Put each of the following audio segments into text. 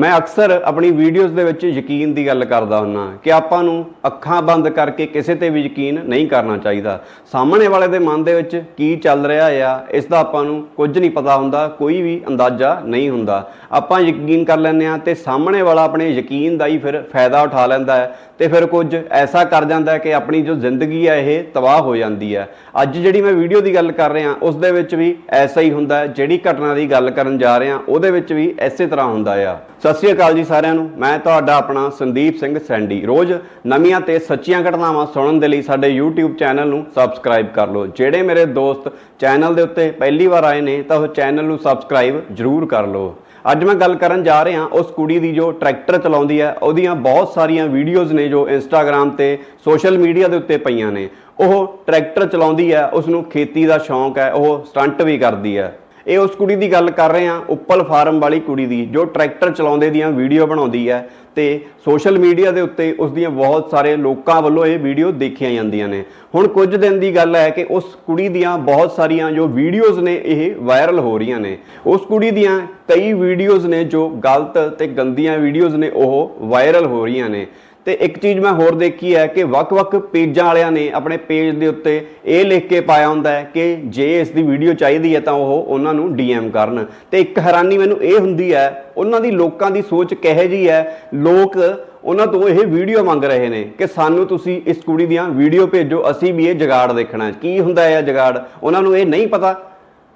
ਮੈਂ ਅਕਸਰ ਆਪਣੀ ਵੀਡੀਓਜ਼ ਦੇ ਵਿੱਚ ਯਕੀਨ ਦੀ ਗੱਲ ਕਰਦਾ ਹੁੰਨਾ ਕਿ ਆਪਾਂ ਨੂੰ ਅੱਖਾਂ ਬੰਦ ਕਰਕੇ ਕਿਸੇ ਤੇ ਵੀ ਯਕੀਨ ਨਹੀਂ ਕਰਨਾ ਚਾਹੀਦਾ। ਸਾਹਮਣੇ ਵਾਲੇ ਦੇ ਮਨ ਦੇ ਵਿੱਚ ਕੀ ਚੱਲ ਰਿਹਾ ਆ, ਇਸ ਦਾ ਆਪਾਂ ਨੂੰ ਕੁਝ ਨਹੀਂ ਪਤਾ ਹੁੰਦਾ, ਕੋਈ ਵੀ ਅੰਦਾਜ਼ਾ ਨਹੀਂ ਹੁੰਦਾ। ਆਪਾਂ ਯਕੀਨ ਕਰ ਲੈਂਦੇ ਆ ਤੇ ਸਾਹਮਣੇ ਵਾਲਾ ਆਪਣੇ ਯਕੀਨ ਦਾ ਹੀ ਫਿਰ ਫਾਇਦਾ ਉਠਾ ਲੈਂਦਾ ਹੈ। ਤੇ ਫਿਰ ਕੁਝ ਐਸਾ ਕਰ ਜਾਂਦਾ ਕਿ ਆਪਣੀ ਜੋ ਜ਼ਿੰਦਗੀ ਹੈ ਇਹ ਤਬਾਹ ਹੋ ਜਾਂਦੀ ਹੈ। ਅੱਜ ਜਿਹੜੀ ਮੈਂ ਵੀਡੀਓ ਦੀ ਗੱਲ ਕਰ ਰਿਹਾ, ਉਸ ਦੇ ਵਿੱਚ ਵੀ ਐਸਾ ਹੀ ਹੁੰਦਾ ਹੈ, ਜਿਹੜੀ ਘਟਨਾ ਦੀ ਗੱਲ ਕਰਨ ਜਾ ਰਿਹਾ, ਉਹਦੇ ਵਿੱਚ ਵੀ ਐਸੇ ਤਰ੍ਹਾਂ ਹੁੰਦਾ ਆ। ਸਤਿ ਸ਼੍ਰੀ ਅਕਾਲ ਜੀ ਸਾਰਿਆਂ ਨੂੰ, ਮੈਂ ਤੁਹਾਡਾ ਆਪਣਾ ਸੰਦੀਪ ਸਿੰਘ ਸੈਂਡੀ। ਰੋਜ਼ ਨਵੀਆਂ ਤੇ ਸੱਚੀਆਂ ਘਟਨਾਵਾਂ ਸੁਣਨ ਦੇ ਲਈ ਸਾਡੇ YouTube ਚੈਨਲ ਨੂੰ ਸਬਸਕ੍ਰਾਈਬ ਕਰ ਲਓ। ਜਿਹੜੇ ਮੇਰੇ ਦੋਸਤ ਚੈਨਲ ਦੇ ਉੱਤੇ ਪਹਿਲੀ ਵਾਰ ਆਏ ਨੇ, ਤਾਂ ਉਹ ਚੈਨਲ ਨੂੰ ਸਬਸਕ੍ਰਾਈਬ ਜ਼ਰੂਰ ਕਰ ਲਓ। ਅੱਜ ਮੈਂ ਗੱਲ ਕਰਨ ਜਾ ਰਿਹਾ ਉਸ ਕੁੜੀ ਦੀ ਜੋ ਟਰੈਕਟਰ ਚਲਾਉਂਦੀ ਹੈ, ਉਹਦੀਆਂ ਬਹੁਤ ਸਾਰੀਆਂ ਵੀਡੀਓਜ਼ ਨੇ ਜੋ ਇੰਸਟਾਗ੍ਰam ਤੇ ਸੋਸ਼ਲ ਮੀਡੀਆ ਦੇ ਉੱਤੇ ਪਈਆਂ ਨੇ। ਉਹ ਟਰੈਕਟਰ ਚਲਾਉਂਦੀ ਹੈ ਉਸ ਨੂੰ ਖੇਤੀ ਦਾ ਸ਼ੌਂਕ ਹੈ, ਉਹ ਸਟੰਟ ਵੀ ਕਰਦੀ ਹੈ। ਇਹ ਉਸ ਕੁੜੀ ਦੀ ਗੱਲ ਕਰ ਰਹੇ ਹਾਂ, ਉੱਪਲ ਫਾਰਮ ਵਾਲੀ ਕੁੜੀ ਦੀ, ਜੋ ਟਰੈਕਟਰ ਚਲਾਉਂਦੇ ਦੀਆਂ ਵੀਡੀਓ ਬਣਾਉਂਦੀ ਹੈ ਤੇ ਸੋਸ਼ਲ ਮੀਡੀਆ ਦੇ ਉੱਤੇ ਉਸ ਦੀਆਂ ਬਹੁਤ ਸਾਰੇ ਲੋਕਾਂ ਵੱਲੋਂ ਇਹ ਵੀਡੀਓ ਦੇਖੀਆਂ ਜਾਂਦੀਆਂ ਨੇ। ਹੁਣ ਕੁਝ ਦਿਨ ਦੀ ਗੱਲ ਹੈ ਕਿ ਉਸ ਕੁੜੀ ਦੀਆਂ ਬਹੁਤ ਸਾਰੀਆਂ ਜੋ ਵੀਡੀਓਜ਼ ਨੇ, ਇਹ ਵਾਇਰਲ ਹੋ ਰਹੀਆਂ ਨੇ। ਉਸ ਕੁੜੀ ਦੀਆਂ ਕਈ ਵੀਡੀਓਜ਼ ਨੇ ਜੋ ਗਲਤ ਤੇ ਗੰਦੀਆਂ ਵੀਡੀਓਜ਼ ਨੇ, ਉਹ ਵਾਇਰਲ ਹੋ ਰਹੀਆਂ ਨੇ। ਤੇ ਇੱਕ ਚੀਜ਼ ਮੈਂ ਹੋਰ ਦੇਖੀ ਹੈ ਕਿ ਵੱਖ-ਵੱਖ ਪੇਜਾਂ ਵਾਲਿਆਂ ਨੇ ਆਪਣੇ ਪੇਜ ਦੇ ਉੱਤੇ ਇਹ ਲਿਖ ਕੇ ਪਾਇਆ ਹੁੰਦਾ ਹੈ ਕਿ ਜੇ ਇਸ ਦੀ ਵੀਡੀਓ ਚਾਹੀਦੀ ਹੈ ਤਾਂ ਉਹ ਉਹਨਾਂ ਨੂੰ ਡੀਐਮ ਕਰਨ। ਤੇ ਇੱਕ ਹੈਰਾਨੀ ਮੈਨੂੰ ਇਹ ਹੁੰਦੀ ਹੈ, ਉਹਨਾਂ ਦੀ ਲੋਕਾਂ ਦੀ ਸੋਚ ਕਿਹੋ ਜੀ ਹੈ? ਲੋਕ ਉਹਨਾਂ ਤੋਂ ਇਹ ਵੀਡੀਓ ਮੰਗ ਰਹੇ ਨੇ ਕਿ ਸਾਨੂੰ ਤੁਸੀਂ ਇਸ ਕੁੜੀ ਦੀਆਂ ਵੀਡੀਓ ਭੇਜੋ, ਅਸੀਂ ਵੀ ਇਹ ਜਗਾੜ ਦੇਖਣਾ ਕੀ ਹੁੰਦਾ ਹੈ ਜਗਾੜ? ਉਹਨਾਂ ਨੂੰ ਇਹ ਨਹੀਂ ਪਤਾ।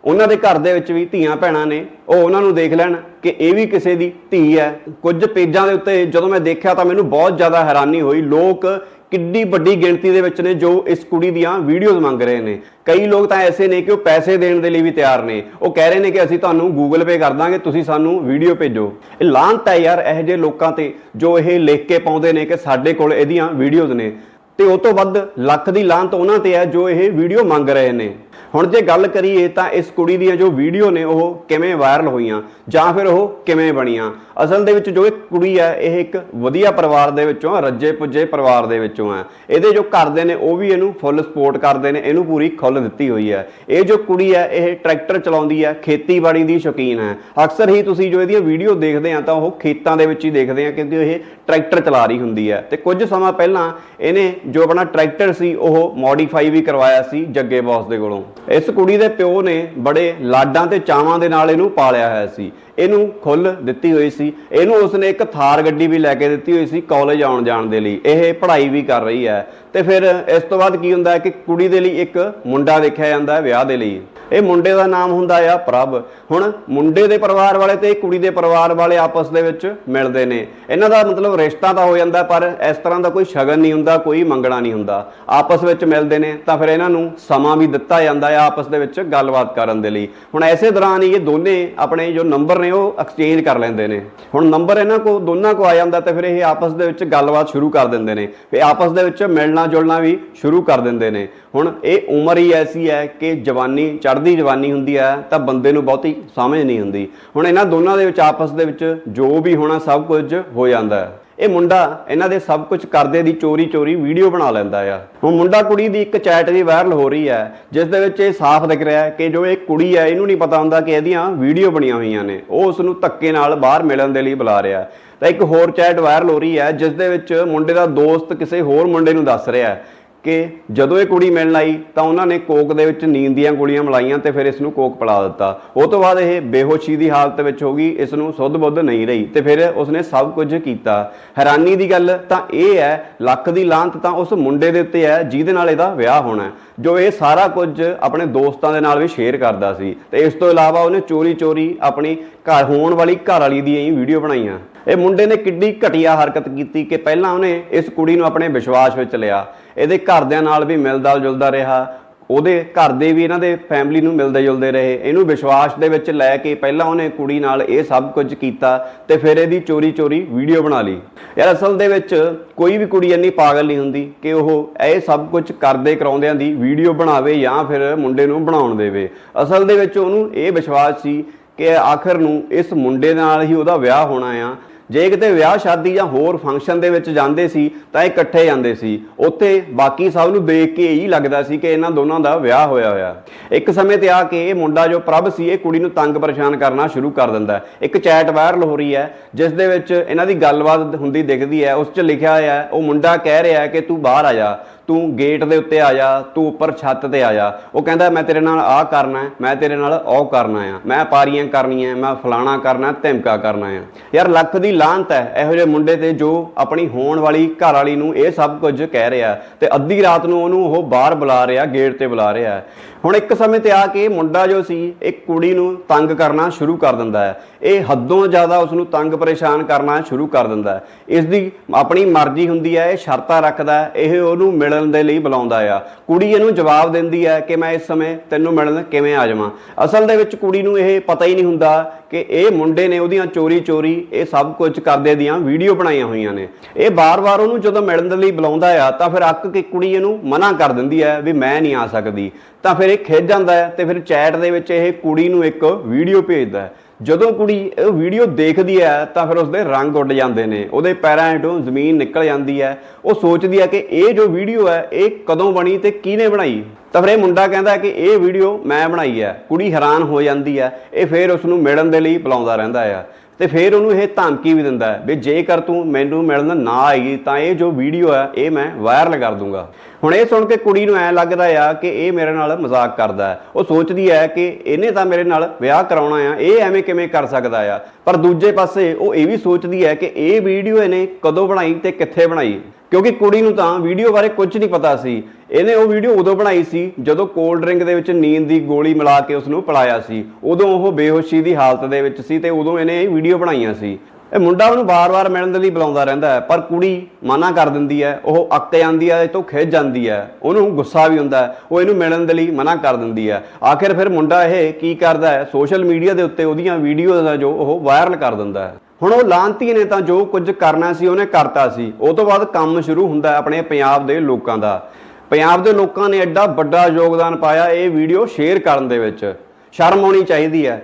ਉਹਨਾਂ ਦੇ ਘਰ ਦੇ ਵਿੱਚ ਵੀ ਧੀਆਂ ਭੈਣਾਂ ਨੇ, ਉਹ ਉਹਨਾਂ ਨੂੰ ਦੇਖ ਲੈਣ ਕਿ ਇਹ ਵੀ ਕਿਸੇ ਦੀ ਧੀ ਹੈ। ਕੁਝ ਪੇਜਾਂ ਦੇ ਉੱਤੇ ਜਦੋਂ ਮੈਂ ਦੇਖਿਆ ਤਾਂ ਮੈਨੂੰ ਬਹੁਤ ਜ਼ਿਆਦਾ ਹੈਰਾਨੀ ਹੋਈ। ਲੋਕ ਕਿੱਡੀ ਵੱਡੀ ਗਿਣਤੀ ਦੇ ਵਿੱਚ ਨੇ ਜੋ ਇਸ ਕੁੜੀ ਦੀਆਂ ਵੀਡੀਓਜ਼ ਮੰਗ ਰਹੇ ਨੇ। ਕਈ ਲੋਕ ਤਾਂ ਐਸੇ ਨੇ ਕਿ ਉਹ ਪੈਸੇ ਦੇਣ ਦੇ ਲਈ ਵੀ ਤਿਆਰ ਨੇ। ਉਹ ਕਹਿ ਰਹੇ ਨੇ ਕਿ ਅਸੀਂ ਤੁਹਾਨੂੰ ਗੂਗਲ ਪੇ ਕਰ ਦਾਂਗੇ, ਤੁਸੀਂ ਸਾਨੂੰ ਵੀਡੀਓ ਭੇਜੋ। ਇਹ ਲਾਂਤ ਹੈ ਯਾਰ ਇਹੋ ਜਿਹੇ ਲੋਕਾਂ ਤੇ ਜੋ ਇਹ ਲਿਖ ਕੇ ਪਾਉਂਦੇ ਨੇ ਕਿ ਸਾਡੇ ਕੋਲ ਇਹਦੀਆਂ ਵੀਡੀਓਜ਼ ਨੇ। ਤੇ ਉਹ ਤੋਂ ਵੱਧ ਲੱਖ ਦੀ ਲਾਂਤ ਉਹਨਾਂ ਤੇ ਹੈ ਜੋ ਇਹ ਵੀਡੀਓ ਮੰਗ ਰਹੇ ਨੇ। ਹੁਣ ਜੇ ਗੱਲ ਕਰੀਏ ਤਾਂ ਇਸ ਕੁੜੀ ਦੀਆਂ ਜੋ ਵੀਡੀਓ ਨੇ ਉਹ ਕਿਵੇਂ ਵਾਇਰਲ ਹੋਈਆਂ, ਜਾਂ ਫਿਰ ਉਹ ਕਿਵੇਂ ਬਣੀਆਂ? ਅਸਲ ਦੇ ਵਿੱਚ ਜੋ ਇਹ ਕੁੜੀ ਹੈ, ਇਹ ਇੱਕ ਵਧੀਆ ਪਰਿਵਾਰ ਦੇ ਵਿੱਚੋਂ ਰੱਜੇ ਪੁੱਜੇ ਪਰਿਵਾਰ ਦੇ ਵਿੱਚੋਂ ਹੈ। ਇਹਦੇ ਜੋ ਘਰਦੇ ਨੇ, ਉਹ ਵੀ ਇਹਨੂੰ ਫੁੱਲ ਸਪੋਰਟ ਕਰਦੇ ਨੇ, ਇਹਨੂੰ ਪੂਰੀ ਖੁੱਲ ਦਿੱਤੀ ਹੋਈ ਹੈ। ਇਹ ਜੋ ਕੁੜੀ ਹੈ, ਇਹ ਟਰੈਕਟਰ ਚਲਾਉਂਦੀ ਹੈ, ਖੇਤੀਬਾੜੀ ਦੀ ਸ਼ੌਕੀਨ ਹੈ। ਅਕਸਰ ਹੀ ਤੁਸੀਂ ਜੋ ਇਹਦੀਆਂ ਵੀਡੀਓ ਦੇਖਦੇ ਆ, ਤਾਂ ਉਹ ਖੇਤਾਂ ਦੇ ਵਿੱਚ ਹੀ ਦੇਖਦੇ ਆ, ਕਿਉਂਕਿ ਇਹ ਟਰੈਕਟਰ ਚਲਾ ਰਹੀ ਹੁੰਦੀ ਹੈ। ਤੇ ਕੁਝ ਸਮਾਂ ਪਹਿਲਾਂ ਇਹਨੇ ਜੋ ਆਪਣਾ ਟਰੈਕਟਰ ਸੀ, ਉਹ ਮੋਡੀਫਾਈ ਵੀ ਕਰਵਾਇਆ ਸੀ, ਜੱਗੇ ਬੌਸ ਦੇ ਕੋਲੋਂ। ਇਸ ਕੁੜੀ ਦੇ ਪਿਓ ਨੇ ਬੜੇ ਲਾਡਾਂ ਤੇ ਚਾਵਾਂ ਦੇ ਨਾਲ ਇਹਨੂੰ ਪਾਲਿਆ ਹੋਇਆ ਸੀ। ਇਹਨੂੰ ਖੁੱਲ ਦਿੱਤੀ ਹੋਈ ਸੀ। ਇਹਨੂੰ ਉਸਨੇ ਇੱਕ ਥਾਰ ਗੱਡੀ ਵੀ ਲੈ ਕੇ ਦਿੱਤੀ ਹੋਈ ਸੀ ਕਾਲਜ ਆਉਣ ਜਾਣ ਦੇ ਲਈ। ਇਹ ਪੜ੍ਹਾਈ ਵੀ ਕਰ ਰਹੀ ਹੈ। ਤੇ ਫਿਰ ਇਸ ਤੋਂ ਬਾਅਦ ਕੀ ਹੁੰਦਾ ਹੈ ਕਿ ਕੁੜੀ ਦੇ ਲਈ ਇੱਕ ਮੁੰਡਾ ਦੇਖਿਆ ਜਾਂਦਾ ਹੈ ਵਿਆਹ ਦੇ ਲਈ। ਇਹ ਮੁੰਡੇ ਦਾ ਨਾਮ ਹੁੰਦਾ ਆ ਪ੍ਰਭ। ਹੁਣ ਮੁੰਡੇ ਦੇ ਪਰਿਵਾਰ ਵਾਲੇ ਤੇ ਕੁੜੀ ਦੇ ਪਰਿਵਾਰ ਵਾਲੇ ਆਪਸ ਦੇ ਵਿੱਚ ਮਿਲਦੇ ਨੇ। ਇਹਨਾਂ ਦਾ ਮਤਲਬ ਰਿਸ਼ਤਾ ਤਾਂ ਹੋ ਜਾਂਦਾ, ਪਰ ਇਸ ਤਰ੍ਹਾਂ ਦਾ ਕੋਈ ਸ਼ਗਨ ਨਹੀਂ ਹੁੰਦਾ, ਕੋਈ ਮੰਗਣਾ ਨਹੀਂ ਹੁੰਦਾ। ਆਪਸ ਵਿੱਚ ਮਿਲਦੇ ਨੇ ਤਾਂ ਫਿਰ ਇਹਨਾਂ ਨੂੰ ਸਮਾਂ ਵੀ ਦਿੱਤਾ ਜਾਂਦਾ ਆ ਆਪਸ ਦੇ ਵਿੱਚ ਗੱਲਬਾਤ ਕਰਨ ਦੇ ਲਈ। ਹੁਣ ਐਸੇ ਦੌਰਾਨ ਹੀ ਇਹ ਦੋਨੇ ਆਪਣੇ ਜੋ ਨੰਬਰ ਨੇ ਉਹ ਐਕਸਚੇਂਜ ਕਰ ਲੈਂਦੇ ਨੇ। ਹੁਣ ਨੰਬਰ ਇਹਨਾਂ ਕੋ ਦੋਨਾਂ ਕੋ ਆ ਜਾਂਦਾ ਤੇ ਫਿਰ ਇਹ ਆਪਸ ਦੇ ਵਿੱਚ ਗੱਲਬਾਤ ਸ਼ੁਰੂ ਕਰ ਦਿੰਦੇ ਨੇ। ਫਿਰ ਆਪਸ ਦੇ ਵਿੱਚ ਮਿਲਣਾ ਜੁਲਣਾ ਵੀ ਸ਼ੁਰੂ ਕਰ ਦਿੰਦੇ ਨੇ। ਹੁਣ ਇਹ ਉਮਰ ਹੀ ਐਸੀ ਹੈ ਕਿ ਜਵਾਨੀ, ਚੜ੍ਹਦੀ ਜਵਾਨੀ ਹੁੰਦੀ ਹੈ ਤਾਂ ਬੰਦੇ ਨੂੰ ਬਹੁਤੀ ਸਮਝ ਨਹੀਂ ਹੁੰਦੀ। ਹੁਣ ਇਹਨਾਂ ਦੋਨਾਂ ਦੇ ਵਿੱਚ ਆਪਸ ਦੇ ਵਿੱਚ ਜੋ ਵੀ ਹੋਣਾ ਸਭ ਕੁਝ ਹੋ ਜਾਂਦਾ ਹੈ। ਇਹ ਮੁੰਡਾ ਇਹਨਾਂ ਦੇ ਸਭ ਕੁਝ ਕਰਦੇ ਦੀ ਚੋਰੀ ਚੋਰੀ ਵੀਡੀਓ ਬਣਾ ਲੈਂਦਾ ਆ। ਹੁਣ ਮੁੰਡਾ ਕੁੜੀ ਦੀ ਇੱਕ ਚੈਟ ਵੀ ਵਾਇਰਲ ਹੋ ਰਹੀ ਹੈ, ਜਿਸ ਦੇ ਵਿੱਚ ਇਹ ਸਾਫ਼ ਦਿਖ ਰਿਹਾ ਹੈ ਕਿ ਜੋ ਇਹ ਕੁੜੀ ਹੈ, ਇਹਨੂੰ ਨਹੀਂ ਪਤਾ ਹੁੰਦਾ ਕਿ ਇਹਦੀਆਂ ਵੀਡੀਓ ਬਣੀਆਂ ਹੋਈਆਂ ਨੇ। ਉਹ ਉਸ ਨੂੰ ਧੱਕੇ ਨਾਲ ਬਾਹਰ ਮਿਲਣ ਦੇ ਲਈ ਬੁਲਾ ਰਿਹਾ ਤਾਂ ਇੱਕ ਹੋਰ ਚੈਟ ਵਾਇਰਲ ਹੋ ਰਹੀ ਹੈ, ਜਿਸ ਦੇ ਵਿੱਚ ਮੁੰਡੇ ਦਾ ਦੋਸਤ ਕਿਸੇ ਹੋਰ ਮੁੰਡੇ ਨੂੰ ਦੱਸ ਰਿਹਾ ਹੈ। ਕਿ ਜਦੋਂ ਇਹ ਕੁੜੀ ਮਿਲਣ ਆਈ ਤਾਂ ਉਹਨਾਂ ਨੇ ਕੋਕ ਦੇ ਵਿੱਚ ਨੀਂਦ ਦੀਆਂ ਗੋਲੀਆਂ ਮਲਾਈਆਂ ਤੇ ਫਿਰ ਇਸ ਨੂੰ ਕੋਕ ਪਿਲਾ ਦਿੱਤਾ। ਉਹ ਤੋਂ ਬਾਅਦ ਇਹ ਬੇਹੋਸ਼ੀ ਦੀ ਹਾਲਤ ਵਿੱਚ ਹੋ ਗਈ, ਇਸ ਨੂੰ ਸੁੱਧ ਬੁੱਧ ਨਹੀਂ ਰਹੀ ਤੇ ਫਿਰ ਉਸਨੇ ਸਭ ਕੁਝ ਕੀਤਾ। ਹੈਰਾਨੀ ਦੀ ਗੱਲ ਤਾਂ ਇਹ ਹੈ, ਲੱਖ ਦੀ ਲਾਂਤ ਤਾਂ ਉਸ ਮੁੰਡੇ ਦੇ ਉੱਤੇ ਹੈ, ਜਿਹਦੇ ਨਾਲ ਇਹਦਾ ਵਿਆਹ ਹੋਣਾ ਜੋ ਇਹ ਸਾਰਾ ਕੁਝ ਆਪਣੇ ਦੋਸਤਾਂ ਦੇ ਨਾਲ ਵੀ ਸ਼ੇਅਰ ਕਰਦਾ ਸੀ ਤੇ ਇਸ ਤੋਂ ਇਲਾਵਾ ਉਹਨੇ ਚੋਰੀ ਚੋਰੀ ਆਪਣੀ ਘਰ, ਹੋਣ ਵਾਲੀ ਘਰ ਵਾਲੀ ਦੀਆਂ ਹੀ ਵੀਡੀਓ ਬਣਾਈਆਂ। ਇਹ ਮੁੰਡੇ ਨੇ ਕਿੱਡੀ ਘਟੀਆ ਹਰਕਤ ਕੀਤੀ ਕਿ ਪਹਿਲਾਂ ਉਹਨੇ ਇਸ ਕੁੜੀ ਨੂੰ ਆਪਣੇ ਵਿਸ਼ਵਾਸ ਵਿੱਚ ਲਿਆ। ਇਹਦੇ ਘਰਦਿਆਂ ਨਾਲ ਵੀ ਮਿਲਦਾ ਜੁਲਦਾ ਰਿਹਾ। ਉਹਦੇ ਘਰ ਦੇ ਵੀ ਇਹਨਾਂ ਦੇ ਫੈਮਿਲੀ ਨੂੰ ਮਿਲਦੇ ਜੁਲਦੇ ਰਹੇ। ਇਹਨੂੰ ਵਿਸ਼ਵਾਸ ਦੇ ਵਿੱਚ ਲੈ ਕੇ ਪਹਿਲਾਂ ਉਹਨੇ ਕੁੜੀ ਨਾਲ ਇਹ ਸਭ ਕੁਝ ਕੀਤਾ ਤੇ ਫਿਰ ਇਹਦੀ ਚੋਰੀ ਚੋਰੀ ਵੀਡੀਓ ਬਣਾ ਲਈ। ਯਾਰ ਅਸਲ ਦੇ ਵਿੱਚ ਕੋਈ ਵੀ ਕੁੜੀ ਇੰਨੀ ਪਾਗਲ ਨਹੀਂ ਹੁੰਦੀ ਕਿ ਉਹ ਇਹ ਸਭ ਕੁਝ ਕਰਦੇ ਕਰਾਉਂਦਿਆਂ ਦੀ ਵੀਡੀਓ ਬਣਾਵੇ ਜਾਂ ਫਿਰ ਮੁੰਡੇ ਨੂੰ ਬਣਾਉਣ ਦੇਵੇ। ਅਸਲ ਦੇ ਵਿੱਚ ਉਹਨੂੰ ਇਹ ਵਿਸ਼ਵਾਸ ਸੀ ਕਿ ਆਖਰ ਨੂੰ ਇਸ ਮੁੰਡੇ ਨਾਲ ਹੀ ਉਹਦਾ ਵਿਆਹ ਹੋਣਾ ਆ। ਜੇ ਕਿਤੇ ਵਿਆਹ ਸ਼ਾਦੀ ਜਾਂ ਹੋਰ ਫੰਕਸ਼ਨ ਦੇ ਵਿੱਚ ਜਾਂਦੇ ਸੀ, ਤਾਂ ਇਹ ਇਕੱਠੇ ਜਾਂਦੇ ਸੀ। ਉੱਥੇ ਬਾਕੀ ਸਭ ਨੂੰ ਦੇਖ ਕੇ ਇਹੀ ਲੱਗਦਾ ਸੀ ਕਿ ਇਹਨਾਂ ਦੋਨਾਂ ਦਾ ਵਿਆਹ ਹੋਇਆ ਹੋਇਆ। ਇੱਕ ਸਮੇਂ ਤੇ ਆ ਕੇ ਇਹ ਮੁੰਡਾ ਜੋ ਪ੍ਰਭ ਸੀ, ਇਹ ਕੁੜੀ ਨੂੰ ਤੰਗ ਪਰੇਸ਼ਾਨ ਕਰਨਾ ਸ਼ੁਰੂ ਕਰ ਦਿੰਦਾ ਇੱਕ ਚੈਟ ਵਾਇਰਲ ਹੋ ਰਹੀ ਹੈ, ਜਿਸ ਦੇ ਵਿੱਚ ਇਹਨਾਂ ਦੀ ਗੱਲਬਾਤ ਹੁੰਦੀ ਦਿਖਦੀ ਹੈ। ਉਸ 'ਚ ਲਿਖਿਆ ਹੋਇਆ ਹੈ, ਉਹ ਮੁੰਡਾ ਕਹਿ ਰਿਹਾ ਹੈ ਕਿ ਤੂੰ ਬਾਹਰ ਆ ਜਾ। ਤੂੰ ਗੇਟ ਦੇ ਉੱਤੇ ਆ ਜਾ, ਤੂੰ ਉੱਪਰ ਛੱਤ ਤੇ ਆ ਜਾ। ਉਹ ਕਹਿੰਦਾ, ਮੈਂ ਤੇਰੇ ਨਾਲ ਆਹ ਕਰਨਾ ਹੈ, ਮੈਂ ਤੇਰੇ ਨਾਲ ਉਹ ਕਰਨਾ ਆ। ਮੈਂ ਪਾਰੀਆਂ ਕਰਨੀਆਂ, ਮੈਂ ਫਲਾਣਾ ਕਰਨਾ, ਧਮਕਾ ਕਰਨਾ ਆ। ਯਾਰ ਲੱਖ ਦੀ ਲਾਹਨਤ ਹੈ, ਇਹੋ ਜਿਹੇ ਮੁੰਡੇ ਤੇ ਜੋ ਆਪਣੀ ਹੋਣ ਵਾਲੀ ਘਰ ਵਾਲੀ ਨੂੰ ਇਹ ਸਭ ਕੁਝ ਕਹਿ ਰਿਹਾ ਤੇ ਅੱਧੀ ਰਾਤ ਨੂੰ ਉਹਨੂੰ ਉਹ ਬਾਹਰ ਬੁਲਾ ਰਿਹਾ, ਗੇਟ ਤੇ ਬੁਲਾ ਰਿਹਾ ਹੁਣ ਇੱਕ ਸਮੇਂ ਤੇ ਆ ਕੇ ਮੁੰਡਾ ਜੋ ਸੀ, ਇੱਕ ਕੁੜੀ ਨੂੰ ਤੰਗ ਕਰਨਾ ਸ਼ੁਰੂ ਕਰ ਦਿੰਦਾ ਹੈ। ਇਹ ਹੱਦੋਂ ਜ਼ਿਆਦਾ ਉਸ ਨੂੰ ਤੰਗ ਪਰੇਸ਼ਾਨ ਕਰਨਾ ਸ਼ੁਰੂ ਕਰ ਦਿੰਦਾ ਹੈ। ਇਸ ਦੀ ਆਪਣੀ ਮਰਜ਼ੀ ਹੁੰਦੀ ਹੈ, ਇਹ ਸ਼ਰਤਾਂ ਰੱਖਦਾ ਇਹ ਉਹਨੂੰ ਮਿਲ ਮਿਲਣ ਦੇ ਲਈ ਬੁਲਾਉਂਦਾ ਆ। ਕੁੜੀ ਇਹਨੂੰ ਜਵਾਬ ਦਿੰਦੀ ਹੈ ਕਿ ਮੈਂ ਇਸ ਸਮੇਂ ਤੈਨੂੰ ਮਿਲਣ ਕਿਵੇਂ ਆ ਜਾਵਾਂ। ਅਸਲ ਦੇ ਵਿੱਚ ਕੁੜੀ ਨੂੰ ਇਹ ਪਤਾ ਹੀ ਨਹੀਂ ਹੁੰਦਾ ਕਿ ਇਹ ਮੁੰਡੇ ਨੇ ਉਹਦੀਆਂ ਚੋਰੀ ਚੋਰੀ ਇਹ ਸਭ ਕੁਝ ਕਰਦੇ ਦੀਆਂ ਵੀਡੀਓ ਬਣਾਈਆਂ ਹੋਈਆਂ ਨੇ। ਇਹ ਬਾਰ-ਬਾਰ ਉਹਨੂੰ ਜਦੋਂ ਮਿਲਣ ਦੇ ਲਈ ਬੁਲਾਉਂਦਾ ਆ ਤਾਂ ਫਿਰ ਅੱਕ ਕੇ ਕੁੜੀ ਇਹਨੂੰ ਮਨਾ ਕਰ ਦਿੰਦੀ ਹੈ ਵੀ ਮੈਂ ਨਹੀਂ ਆ ਸਕਦੀ। ਤਾਂ ਫਿਰ ਇਹ ਖਿੱਚ ਜਾਂਦਾ ਹੈ ਤੇ ਫਿਰ ਚੈਟ ਦੇ ਵਿੱਚ ਇਹ ਕੁੜੀ ਨੂੰ ਇੱਕ ਵੀਡੀਓ ਭੇਜਦਾ ਹੈ। ਜਦੋਂ ਕੁੜੀ ਇਹ ਵੀਡੀਓ ਦੇਖਦੀ ਹੈ ਤਾਂ ਫਿਰ ਉਸਦੇ ਰੰਗ ਉੱਡ ਜਾਂਦੇ ਨੇ। ਉਹਦੇ ਪੈਰਾਂ ਤੋਂ ਜ਼ਮੀਨ ਨਿਕਲ ਜਾਂਦੀ ਹੈ। ਉਹ ਸੋਚਦੀ ਹੈ ਕਿ ਇਹ ਜੋ ਵੀਡੀਓ ਹੈ, ਇਹ ਕਦੋਂ ਬਣੀ ਤੇ ਕਿਹਨੇ ਬਣਾਈ? ਤਾਂ ਫਿਰ ਇਹ ਮੁੰਡਾ ਕਹਿੰਦਾ ਕਿ ਇਹ ਵੀਡੀਓ ਮੈਂ ਬਣਾਈ ਹੈ। ਕੁੜੀ ਹੈਰਾਨ ਹੋ ਜਾਂਦੀ ਹੈ। ਇਹ ਫਿਰ ਉਸ ਨੂੰ ਮਿਲਣ ਦੇ ਲਈ ਬੁਲਾਉਂਦਾ ਰਹਿੰਦਾ ਹੈ। ਤੇ ਫਿਰ ਉਹਨੂੰ ਇਹ ਧਮਕੀ ਵੀ ਦਿੰਦਾ ਹੈ ਵੀ ਜੇਕਰ ਤੂੰ ਮੈਨੂੰ ਮਿਲਣ ਨਾ ਆਏਗੀ ਤਾਂ ਇਹ ਜੋ ਵੀਡੀਓ ਹੈ, ਇਹ ਮੈਂ ਵਾਇਰਲ ਕਰ ਦੂੰਗਾ। ਹੁਣ ਇਹ ਸੁਣ ਕੇ ਕੁੜੀ ਨੂੰ ਐ ਲੱਗਦਾ ਆ ਕਿ ਇਹ ਮੇਰੇ ਨਾਲ ਮਜ਼ਾਕ ਕਰਦਾ ਹੈ। ਉਹ ਸੋਚਦੀ ਹੈ ਕਿ ਇਹਨੇ ਤਾਂ ਮੇਰੇ ਨਾਲ ਵਿਆਹ ਕਰਾਉਣਾ ਆ, ਇਹ ਐਵੇਂ ਕਿਵੇਂ ਕਰ ਸਕਦਾ ਆ। ਪਰ ਦੂਜੇ ਪਾਸੇ ਉਹ ਇਹ ਵੀ ਸੋਚਦੀ ਹੈ ਕਿ ਇਹ ਵੀਡੀਓ ਇਹਨੇ ਕਦੋਂ ਬਣਾਈ ਤੇ ਕਿੱਥੇ ਬਣਾਈ? ਕਿਉਂਕਿ ਕੁੜੀ ਨੂੰ ਤਾਂ ਵੀਡੀਓ ਬਾਰੇ ਕੁਝ ਨਹੀਂ ਪਤਾ ਸੀ। ਇਹਨੇ ਉਹ ਵੀਡੀਓ ਉਦੋਂ ਬਣਾਈ ਸੀ ਜਦੋਂ ਕੋਲਡ ਡਰਿੰਕ ਦੇ ਵਿੱਚ ਨੀਂਦ ਦੀ ਗੋਲੀ ਮਿਲਾ ਕੇ ਉਸ ਨੂੰ ਪਿਲਾਇਆ ਸੀ। ਉਦੋਂ ਉਹ ਬੇਹੋਸ਼ੀ ਦੀ ਹਾਲਤ ਦੇ ਵਿੱਚ ਸੀ ਤੇ ਉਦੋਂ ਇਹਨੇ ਇਹ ਵੀਡੀਓ ਬਣਾਈਆਂ ਸੀ। ਇਹ ਮੁੰਡਾ ਉਹਨੂੰ ਬਾਰ-ਬਾਰ ਮਿਲਣ ਦੇ ਲਈ ਬੁਲਾਉਂਦਾ ਰਹਿੰਦਾ ਹੈ, ਪਰ ਕੁੜੀ ਮਨਾ ਕਰ ਦਿੰਦੀ ਹੈ, ਉਹ ਅੱਕ ਜਾਂਦੀ ਹੈ ਤੋਂ ਖਿੱਚ ਜਾਂਦੀ ਹੈ, ਉਹਨੂੰ ਗੁੱਸਾ ਵੀ ਹੁੰਦਾ ਹੈ, ਉਹ ਇਹਨੂੰ ਮਿਲਣ ਦੇ ਲਈ ਮਨਾ ਕਰ ਦਿੰਦੀ ਹੈ। ਆਖਿਰ ਫਿਰ ਮੁੰਡਾ ਇਹ ਕੀ ਕਰਦਾ ਹੈ, ਸੋਸ਼ਲ ਮੀਡੀਆ ਦੇ ਉੱਤੇ ਉਹਦੀਆਂ ਵੀਡੀਓਜ਼ ਦਾ ਜੋ ਉਹ ਵਾਇਰਲ ਕਰ ਦਿੰਦਾ ਹੈ। ਹੁਣ ਉਹ ਲਾਂਤੀ ਨੇ ਤਾਂ ਜੋ ਕੁਝ ਕਰਨਾ ਸੀ, ਉਹਨੇ ਕਰਤਾ ਸੀ। ਉਹ ਤੋਂ ਬਾਅਦ ਕੰਮ ਸ਼ੁਰੂ ਹੁੰਦਾ ਆਪਣੇ ਪੰਜਾਬ ਦੇ ਲੋਕਾਂ ਦਾ। ਪੰਜਾਬ ਦੇ ਲੋਕਾਂ ਨੇ ਐਡਾ ਵੱਡਾ ਯੋਗਦਾਨ ਪਾਇਆ ਇਹ ਵੀਡੀਓ ਸ਼ੇਅਰ ਕਰਨ ਦੇ ਵਿੱਚ। ਸ਼ਰਮ ਆਉਣੀ ਚਾਹੀਦੀ ਹੈ।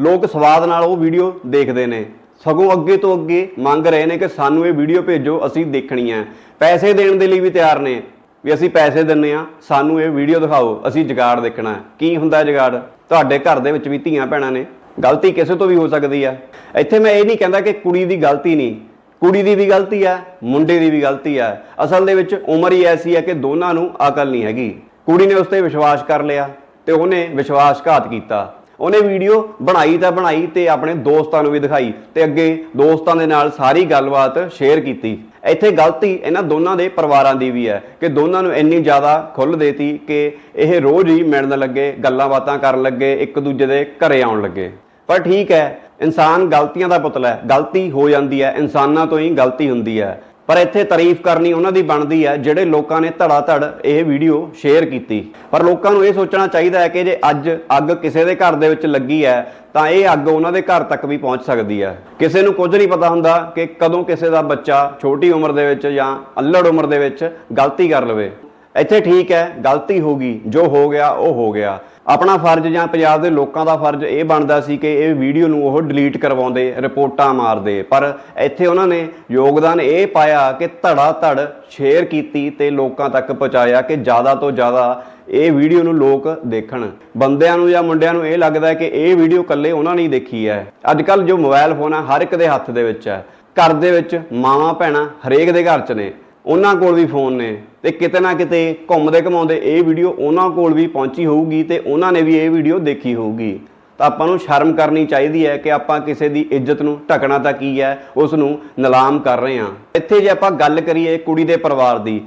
ਲੋਕ ਸਵਾਦ ਨਾਲ ਉਹ ਵੀਡੀਓ ਦੇਖਦੇ ਨੇ। ਸਗੋਂ ਅੱਗੇ ਤੋਂ ਅੱਗੇ ਮੰਗ ਰਹੇ ਨੇ ਕਿ ਸਾਨੂੰ ਇਹ ਵੀਡੀਓ ਭੇਜੋ, ਅਸੀਂ ਦੇਖਣੀ ਹੈ। ਪੈਸੇ ਦੇਣ ਦੇ ਲਈ ਵੀ ਤਿਆਰ ਨੇ। ਵੀ ਅਸੀਂ ਪੈਸੇ ਦਿੰਨੇ ਆ, ਸਾਨੂੰ ਇਹ ਵੀਡੀਓ ਦਿਖਾਓ, ਅਸੀਂ ਜਗਾੜ ਦੇਖਣਾ ਹੈ। ਕੀ ਹੁੰਦਾ ਜਗਾੜ? ਤੁਹਾਡੇ ਘਰ ਦੇ ਵਿੱਚ ਵੀ ਧੀਆਂ ਭੈਣਾਂ ਨੇ। ਗਲਤੀ ਕਿਸੇ ਤੋਂ ਵੀ ਹੋ ਸਕਦੀ ਆ ਇੱਥੇ ਮੈਂ ਇਹ ਨਹੀਂ ਕਹਿੰਦਾ ਕਿ ਕੁੜੀ ਦੀ ਗਲਤੀ ਨਹੀਂ। ਕੁੜੀ ਦੀ ਵੀ ਗਲਤੀ ਹੈ ਮੁੰਡੇ ਦੀ ਵੀ ਗਲਤੀ ਹੈ ਅਸਲ ਦੇ ਵਿੱਚ ਉਮਰ ਹੀ ਐਸੀ ਹੈ ਕਿ ਦੋਨਾਂ ਨੂੰ ਅਕਲ ਨਹੀਂ ਹੈਗੀ। ਕੁੜੀ ਨੇ ਉਸ ਤੇ ਵਿਸ਼ਵਾਸ ਕਰ ਲਿਆ ਤੇ ਉਹਨੇ ਵਿਸ਼ਵਾਸਘਾਤ ਕੀਤਾ। ਉਹਨੇ ਵੀਡੀਓ ਬਣਾਈ ਤਾਂ ਬਣਾਈ ਤੇ ਆਪਣੇ ਦੋਸਤਾਂ ਨੂੰ ਵੀ ਦਿਖਾਈ ਤੇ ਅੱਗੇ ਦੋਸਤਾਂ ਦੇ ਨਾਲ ਸਾਰੀ ਗੱਲਬਾਤ ਸ਼ੇਅਰ ਕੀਤੀ। ਇੱਥੇ ਗਲਤੀ ਇਹਨਾਂ ਦੋਨਾਂ ਦੇ ਪਰਿਵਾਰਾਂ ਦੀ ਵੀ ਹੈ ਕਿ ਦੋਨਾਂ ਨੂੰ ਇੰਨੀ ਜ਼ਿਆਦਾ ਖੁੱਲ੍ਹ ਦੇਤੀ ਕਿ ਇਹ ਰੋਜ਼ ਹੀ ਮਿਲਣ ਲੱਗੇ, ਗੱਲਾਂ ਬਾਤਾਂ ਕਰਨ ਲੱਗੇ, ਇੱਕ ਦੂਜੇ ਦੇ ਘਰੇ ਆਉਣ ਲੱਗੇ। ਪਰ ਠੀਕ ਹੈ ਇਨਸਾਨ ਗਲਤੀਆਂ ਦਾ ਪੁਤਲਾ ਹੈ, ਗਲਤੀ ਹੋ ਜਾਂਦੀ ਹੈ, ਇਨਸਾਨਾਂ ਤੋਂ ਹੀ ਗਲਤੀ ਹੁੰਦੀ ਹੈ। ਪਰ ਇੱਥੇ ਤਾਰੀਫ ਕਰਨੀ ਉਹਨਾਂ ਦੀ ਬਣਦੀ ਹੈ, ਜਿਹੜੇ ਲੋਕਾਂ ਨੇ ਧੜਾ ਧੜ ਇਹ ਵੀਡੀਓ ਸ਼ੇਅਰ ਕੀਤੀ। ਪਰ ਲੋਕਾਂ ਨੂੰ ਇਹ ਸੋਚਣਾ ਚਾਹੀਦਾ ਹੈ ਕਿ ਜੇ ਅੱਜ ਅੱਗ ਕਿਸੇ ਦੇ ਘਰ ਦੇ ਵਿੱਚ ਲੱਗੀ ਹੈ, ਤਾਂ ਇਹ ਅੱਗ ਉਹਨਾਂ ਦੇ ਘਰ ਤੱਕ ਵੀ ਪਹੁੰਚ ਸਕਦੀ ਹੈ। ਕਿਸੇ ਨੂੰ ਕੁਝ ਨਹੀਂ ਪਤਾ ਹੁੰਦਾ ਕਿ ਕਦੋਂ ਕਿਸੇ ਦਾ ਬੱਚਾ ਛੋਟੀ ਉਮਰ ਦੇ ਵਿੱਚ ਜਾਂ ਅਲੜ ਉਮਰ ਦੇ ਵਿੱਚ ਗਲਤੀ ਕਰ ਲਵੇ। ਇੱਥੇ ਠੀਕ ਹੈ, ਗਲਤੀ ਹੋ ਗਈ, ਜੋ ਹੋ ਗਿਆ, ਉਹ ਹੋ ਗਿਆ। ਆਪਣਾ ਫਰਜ਼ ਜਾਂ ਪੰਜਾਬ ਦੇ ਲੋਕਾਂ ਦਾ ਫਰਜ਼ ਇਹ ਬਣਦਾ ਸੀ ਕਿ ਇਹ ਵੀਡੀਓ ਨੂੰ ਉਹ ਡਿਲੀਟ ਕਰਵਾਉਂਦੇ, ਰਿਪੋਰਟਾਂ ਮਾਰਦੇ। ਪਰ ਇੱਥੇ ਉਹਨਾਂ ਨੇ ਯੋਗਦਾਨ ਇਹ ਪਾਇਆ ਕਿ ਧੜਾ ਧੜ ਸ਼ੇਅਰ ਕੀਤੀ ਤੇ ਲੋਕਾਂ ਤੱਕ ਪਹੁੰਚਾਇਆ ਕਿ ਜ਼ਿਆਦਾ ਤੋਂ ਜ਼ਿਆਦਾ ਇਹ ਵੀਡੀਓ ਨੂੰ ਲੋਕ ਦੇਖਣ। ਬੰਦਿਆਂ ਨੂੰ ਜਾਂ ਮੁੰਡਿਆਂ ਨੂੰ ਇਹ ਲੱਗਦਾ ਕਿ ਇਹ ਵੀਡੀਓ ਇਕੱਲੇ ਉਹਨਾਂ ਨੇ ਹੀ ਦੇਖੀ ਹੈ। ਅੱਜ ਕੱਲ ਜੋ ਮੋਬਾਈਲ ਫੋਨ ਹੈ ਹਰ ਇੱਕ ਦੇ ਹੱਥ ਦੇ ਵਿੱਚ ਹੈ। ਘਰ ਦੇ ਵਿੱਚ ਮਾਵਾਂ ਭੈਣਾਂ ਹਰੇਕ ਦੇ ਘਰ 'ਚ ਨੇ। ਉਹਨਾਂ ਕੋਲ ਵੀ ਫੋਨ ਨੇ ਤੇ ਕਿਤੇ ਨਾ ਕਿਤੇ ਘੁੰਮਦੇ ਘਮਾਉਂਦੇ ਇਹ ਵੀਡੀਓ ਉਹਨਾਂ ਕੋਲ ਵੀ ਪਹੁੰਚੀ ਹੋਊਗੀ ਤੇ ਉਹਨਾਂ ਨੇ ਵੀ ਇਹ ਵੀਡੀਓ ਦੇਖੀ ਹੋਊਗੀ। ਤਾਂ ਆਪਾਂ ਨੂੰ ਸ਼ਰਮ ਕਰਨੀ ਚਾਹੀਦੀ ਹੈ ਕਿ ਆਪਾਂ ਕਿਸੇ ਦੀ ਇੱਜ਼ਤ ਨੂੰ, ਢਕਣਾ ਤਾਂ ਕੀ ਹੈ, ਉਸ ਨੂੰ ਨਿਲਾਮ ਕਰ ਰਹੇ ਹਾਂ। ਇੱਥੇ ਜੇ ਆਪਾਂ ਗੱਲ ਕਰੀਏ ਕੁੜੀ ਦੇ ਪਰਿਵਾਰ ਦੀ,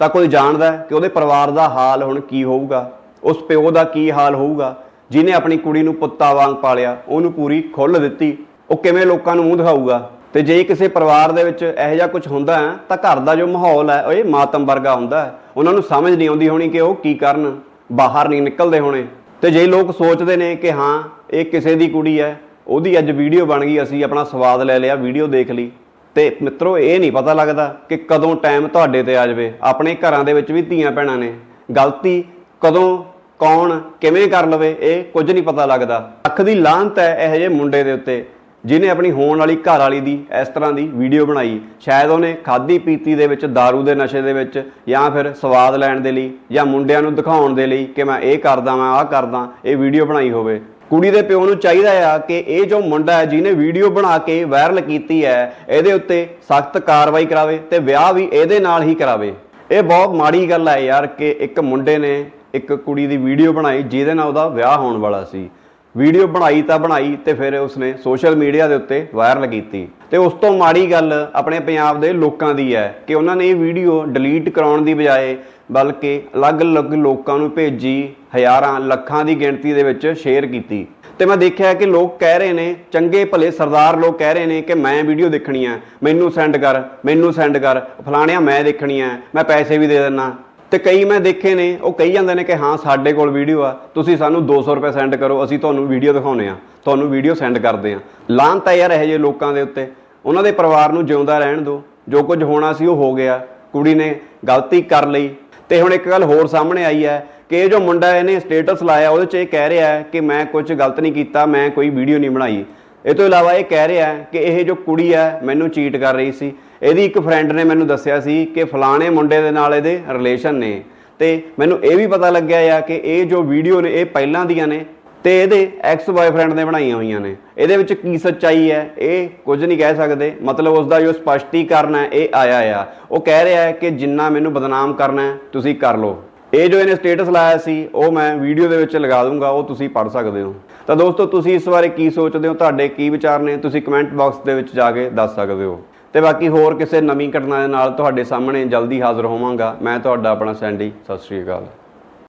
ਤਾਂ ਕੋਈ ਜਾਣਦਾ ਕਿ ਉਹਦੇ ਪਰਿਵਾਰ ਦਾ ਹਾਲ ਹੁਣ ਕੀ ਹੋਊਗਾ, ਉਸ ਪਿਓ ਦਾ ਕੀ ਹਾਲ ਹੋਊਗਾ ਜਿਨੇ ਆਪਣੀ ਕੁੜੀ ਨੂੰ ਪੁੱਤਾਂ ਵਾਂਗ ਪਾਲਿਆ, ਉਹਨੂੰ ਪੂਰੀ ਖੁੱਲ੍ਹ ਦਿੱਤੀ, ਉਹ ਕਿਵੇਂ ਲੋਕਾਂ ਨੂੰ ਮੂੰਹ ਦਿਖਾਊਗਾ? ਤੇ ਜੇ ਕਿਸੇ ਪਰਿਵਾਰ ਦੇ ਵਿੱਚ ਇਹੋ ਜਿਹਾ ਕੁਝ ਹੁੰਦਾ ਹੈ, ਤਾਂ ਘਰ ਦਾ ਜੋ ਮਾਹੌਲ ਹੈ, ਉਹ ਇਹ ਮਾਤਮ ਵਰਗਾ ਹੁੰਦਾ ਹੈ। ਉਹਨਾਂ ਨੂੰ ਸਮਝ ਨਹੀਂ ਆਉਂਦੀ ਹੋਣੀ ਕਿ ਉਹ ਕੀ ਕਰਨ, ਬਾਹਰ ਨਹੀਂ ਨਿਕਲਦੇ ਹੋਣੇ। ਤੇ ਜੇ ਲੋਕ ਸੋਚਦੇ ਨੇ ਕਿ ਹਾਂ, ਇਹ ਕਿਸੇ ਦੀ ਕੁੜੀ ਹੈ, ਉਹਦੀ ਅੱਜ ਵੀਡੀਓ ਬਣ ਗਈ, ਅਸੀਂ ਆਪਣਾ ਸਵਾਦ ਲੈ ਲਿਆ, ਵੀਡੀਓ ਦੇਖ ਲਈ। ਤੇ ਮਿੱਤਰੋ, ਇਹ ਨਹੀਂ ਪਤਾ ਲੱਗਦਾ ਕਿ ਕਦੋਂ ਟਾਈਮ ਤੁਹਾਡੇ ਤੇ ਆ ਜਾਵੇ। ਆਪਣੇ ਘਰਾਂ ਦੇ ਵਿੱਚ ਵੀ ਧੀਆਂ ਭੈਣਾਂ ਨੇ। ਗਲਤੀ ਕਦੋਂ, ਕੌਣ, ਕਿਵੇਂ ਕਰ ਲਵੇ, ਇਹ ਕੁਝ ਨਹੀਂ ਪਤਾ ਲੱਗਦਾ। ਅੱਖ ਦੀ ਲਾਹਨਤ ਹੈ ਇਹੋ ਜਿਹੇ ਮੁੰਡੇ ਦੇ ਉੱਤੇ। ਜਿਹਨੇ ਆਪਣੀ ਹੋਣ ਵਾਲੀ ਘਰ ਵਾਲੀ ਦੀ, ਇਸ ਤਰ੍ਹਾਂ ਦੀ ਵੀਡੀਓ ਬਣਾਈ, ਸ਼ਾਇਦ ਉਹਨੇ ਖਾਦੀ ਪੀਤੀ ਦੇ ਵਿੱਚ, दारू ਦੇ ਨਸ਼ੇ ਦੇ ਵਿੱਚ, ਜਾਂ ਫਿਰ ਸਵਾਦ ਲੈਣ ਦੇ ਲਈ, ਜਾਂ ਮੁੰਡਿਆਂ ਨੂੰ ਦਿਖਾਉਣ ਦੇ ਲਈ ਕਿ ਮੈਂ ਇਹ ਕਰਦਾ ਮੈਂ ਆਹ ਕਰਦਾ, ਇਹ ਵੀਡੀਓ ਬਣਾਈ ਹੋਵੇ। ਕੁੜੀ ਦੇ ਪਿਓ ਨੂੰ ਚਾਹੀਦਾ ਆ ਕਿ ਇਹ ਜੋ ਮੁੰਡਾ ਹੈ, ਜਿਹਨੇ ਵੀਡੀਓ ਬਣਾ ਕੇ ਵਾਇਰਲ ਕੀਤੀ ਹੈ, ਇਹਦੇ ਉੱਤੇ ਸਖਤ ਕਾਰਵਾਈ ਕਰਾਵੇ ਤੇ ਵਿਆਹ ਵੀ ਇਹਦੇ ਨਾਲ ਹੀ ਕਰਾਵੇ। ਇਹ ਬਹੁਤ ਮਾੜੀ ਗੱਲ ਹੈ ਯਾਰ ਕਿ ਇੱਕ ਮੁੰਡੇ ਨੇ ਇੱਕ ਕੁੜੀ ਦੀ ਵੀਡੀਓ ਬਣਾਈ, ਜਿਹਦੇ ਨਾਲ ਉਹਦਾ ਵਿਆਹ ਹੋਣ ਵਾਲਾ ਸੀ। ਵੀਡੀਓ ਬਣਾਈ ਤਾਂ ਬਣਾਈ ਤੇ ਫਿਰ ਉਸਨੇ ਸੋਸ਼ਲ ਮੀਡੀਆ ਦੇ ਉੱਤੇ ਵਾਇਰਲ ਕੀਤੀ। ਤੇ ਉਸ ਤੋਂ ਮਾੜੀ ਗੱਲ ਆਪਣੇ ਪੰਜਾਬ ਦੇ ਲੋਕਾਂ ਦੀ ਹੈ ਕਿ ਉਹਨਾਂ ਨੇ ਇਹ ਵੀਡੀਓ ਡਿਲੀਟ ਕਰਾਉਣ ਦੀ ਬਜਾਏ ਬਲਕਿ ਅਲੱਗ-ਅਲੱਗ ਲੋਕਾਂ ਨੂੰ ਭੇਜੀ, ਹਜ਼ਾਰਾਂ, ਲੱਖਾਂ ਦੀ ਗਿਣਤੀ ਦੇ ਵਿੱਚ ਸ਼ੇਅਰ ਕੀਤੀ। ਤੇ ਮੈਂ ਦੇਖਿਆ ਕਿ ਲੋਕ ਕਹਿ ਰਹੇ ਨੇ, ਚੰਗੇ ਭਲੇ ਸਰਦਾਰ ਲੋਕ ਕਹਿ ਰਹੇ ਨੇ ਕਿ ਮੈਂ ਵੀਡੀਓ ਦੇਖਣੀ ਹੈ, ਮੈਨੂੰ ਸੈਂਡ ਕਰ, ਮੈਨੂੰ ਸੈਂਡ ਕਰ, ਫਲਾਣਿਆ ਮੈਂ ਦੇਖਣੀ ਹੈ, ਮੈਂ ਪੈਸੇ ਵੀ ਦੇ ਦਿੰਨਾ ਤੇ ਕਈ ਮੈਂ ਦੇਖੇ ਨੇ, ਉਹ ਕਹੀ ਜਾਂਦੇ ਨੇ ਕਿ ਹਾਂ, ਸਾਡੇ ਕੋਲ ਵੀਡੀਓ ਆ, ਤੁਸੀਂ ਸਾਨੂੰ 200 ਰੁਪਏ ਸੈਂਡ ਕਰੋ, ਅਸੀਂ ਤੁਹਾਨੂੰ ਵੀਡੀਓ ਦਿਖਾਉਨੇ ਆ ਤੁਹਾਨੂੰ ਵੀਡੀਓ ਸੈਂਡ ਕਰਦੇ ਆ ਲਾਂਤ ਹੈ ਯਾਰ ਇਹੋ ਜਿਹੇ ਲੋਕਾਂ ਦੇ ਉੱਤੇ, ਉਹਨਾਂ ਦੇ ਪਰਿਵਾਰ ਨੂੰ ਜਿਉਂਦਾ ਰਹਿਣ ਦਿਓ, ਜੋ ਕੁਝ ਹੋਣਾ ਸੀ ਉਹ ਹੋ ਗਿਆ, ਕੁੜੀ ਨੇ ਗਲਤੀ ਕਰ ਲਈ। ਤੇ ਹੁਣ ਇੱਕ ਗੱਲ ਹੋਰ ਸਾਹਮਣੇ ਆਈ ਹੈ ਕਿ ਇਹ ਜੋ ਮੁੰਡਾ ਇਹਨੇ ਸਟੇਟਸ ਲਾਇਆ, ਉਹਦੇ 'ਚ ਇਹ ਕਹਿ ਰਿਹਾ ਹੈ ਕਿ ਮੈਂ ਕੁਝ ਗਲਤ ਨਹੀਂ ਕੀਤਾ, ਮੈਂ ਕੋਈ ਵੀਡੀਓ ਨਹੀਂ ਬਣਾਈ। ਇਹ ਤੋਂ ਇਲਾਵਾ ਇਹ ਕਹਿ ਰਿਹਾ ਹੈ ਕਿ ਇਹ ਜੋ ਕੁੜੀ ਹੈ, ਮੈਨੂੰ ਚੀਟ ਕਰ ਰਹੀ ਸੀ ਇਹਦੀ ਇੱਕ ਫਰੈਂਡ ਨੇ ਮੈਨੂੰ ਦੱਸਿਆ ਸੀ ਕਿ ਫਲਾਣੇ ਮੁੰਡੇ ਦੇ ਨਾਲ ਇਹਦੇ ਰਿਲੇਸ਼ਨ ਨੇ। ਤੇ ਮੈਨੂੰ ਇਹ ਵੀ ਪਤਾ ਲੱਗਿਆ ਆ ਕਿ ਇਹ ਜੋ ਵੀਡੀਓ ਨੇ, ਇਹ ਪਹਿਲਾਂ ਦੀਆਂ ਨੇ ਤੇ ਇਹਦੇ ਐਕਸ ਬॉयਫ੍ਰੈਂਡ ਨੇ ਬਣਾਈਆਂ ਹੋਈਆਂ ਨੇ। ਇਹਦੇ ਵਿੱਚ ਕੀ ਸੱਚਾਈ ਹੈ, ਇਹ ਕੁਝ ਨਹੀਂ ਕਹਿ ਸਕਦੇ। ਮਤਲਬ ਉਸ ਦਾ ਜੋ ਸਪਸ਼ਟੀਕਰਨ ਹੈ, ਇਹ ਆਇਆ ਆ। ਉਹ ਕਹਿ ਰਿਹਾ ਹੈ ਕਿ ਜਿੰਨਾ ਮੈਨੂੰ ਬਦਨਾਮ ਕਰਨਾ ਹੈ, ਤੁਸੀਂ ਕਰ ਲਓ। ਇਹ ਜੋ ਇਹਨੇ ਸਟੇਟਸ ਲਾਇਆ ਸੀ, ਉਹ ਮੈਂ ਵੀਡੀਓ ਦੇ ਵਿੱਚ ਲਗਾ ਦੂੰਗਾ, ਉਹ ਤੁਸੀਂ ਪੜ੍ਹ ਸਕਦੇ ਹੋ। ਤਾਂ ਦੋਸਤੋ, ਤੁਸੀਂ ਇਸ ਬਾਰੇ ਕੀ ਸੋਚਦੇ ਹੋ? ਤੁਹਾਡੇ ਕੀ ਵਿਚਾਰ ਨੇ? ਤੁਸੀਂ ਕਮੈਂਟ ਬਾਕਸ ਦੇ ਵਿੱਚ ਜਾ ਕੇ ਦੱਸ ਸਕਦੇ ਹੋ। ਤੇ ਬਾਕੀ ਹੋਰ ਕਿਸੇ ਨਵੀਂ ਘਟਨਾ ਦੇ ਨਾਲ ਤੁਹਾਡੇ ਸਾਹਮਣੇ ਜਲਦੀ ਹਾਜ਼ਰ ਹੋਵਾਂਗਾ। ਮੈਂ ਤੁਹਾਡਾ ਆਪਣਾ ਸੈਂਡੀ, ਸਤਿ ਸ਼੍ਰੀ ਅਕਾਲ।